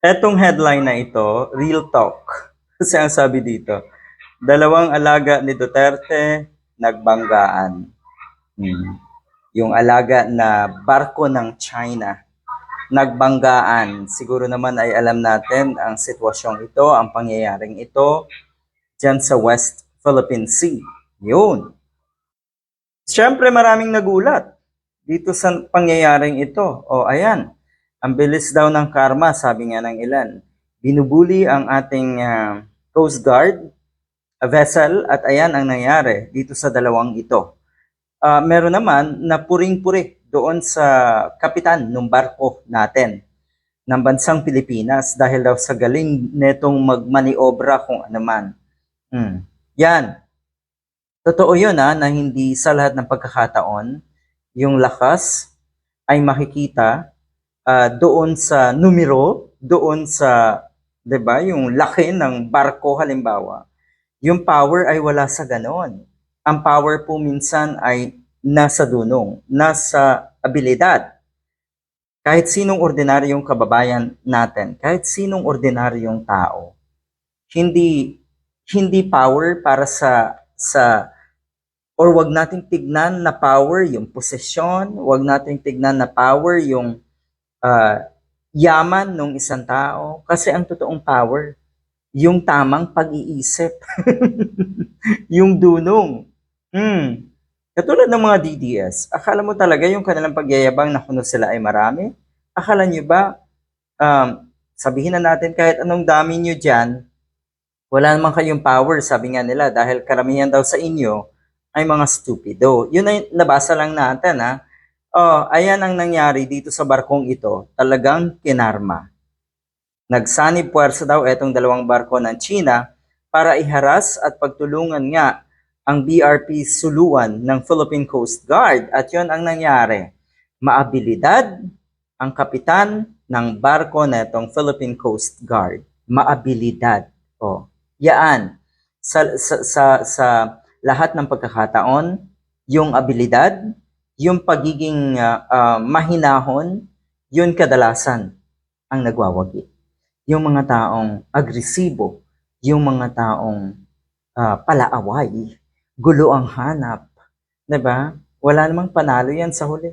Etong headline na ito, real talk. Kasi ang sabi dito, dalawang alaga ni Duterte nagbanggaan. Hmm. Yung alaga na barko ng China nagbanggaan. Siguro naman ay alam natin ang sitwasyong ito, ang pangyayaring ito dyan sa West Philippine Sea. Yun. Siyempre maraming nagulat dito sa pangyayaring ito. O ayan, ang bilis daw ng karma, sabi nga ng ilan. Binubuli ang ating ah, Coast Guard a vessel at ayan ang nangyari dito sa dalawang ito. Ah, meron naman na puring-puri doon sa kapitan ng barko natin ng bansang Pilipinas dahil daw sa galing netong magmaniobra kung ano man. Hmm. Yan. Totoo yun ha, na hindi sa lahat ng pagkakataon, yung lakas ay makikita ah, doon sa numero, doon sa, 'di ba, yung laki ng barko halimbawa. Yung power ay wala sa ganon. Ang power po minsan ay nasa dunong, nasa abilidad. Kahit sinong ordinaryong kababayan natin, kahit sinong ordinaryong tao, hindi hindi power para sa sa or wag nating tignan na power yung posesyon, wag nating tignan na power yung ah, yaman ng isang tao kasi ang totoong power yung tamang pag-iisip. yung dunong. Hmm. Katulad ng mga DDS, akala mo talaga yung kanilang pagyayabang na kuno sila ay marami? Akala nyo ba, um, sabihin na natin kahit anong dami nyo dyan, wala naman kayong power, sabi nga nila, dahil karamihan daw sa inyo ay mga stupido. Yun ay nabasa lang natin, ha? Oh, ayan ang nangyari dito sa barkong ito. Talagang kinarma. Nagsanib puwersa daw itong dalawang barko ng China para iharas at pagtulungan nga ang BRP suluan ng Philippine Coast Guard. At yon ang nangyari. Maabilidad ang kapitan ng barko na itong Philippine Coast Guard. Maabilidad. O, yaan. Sa, sa, sa, sa lahat ng pagkakataon, yung abilidad, yung pagiging ah, ah, mahinahon, yun kadalasan ang nagwawagi. Yung mga taong agresibo, yung mga taong ah, palaaway, gulo ang hanap, 'di ba? Wala namang panalo yan sa huli.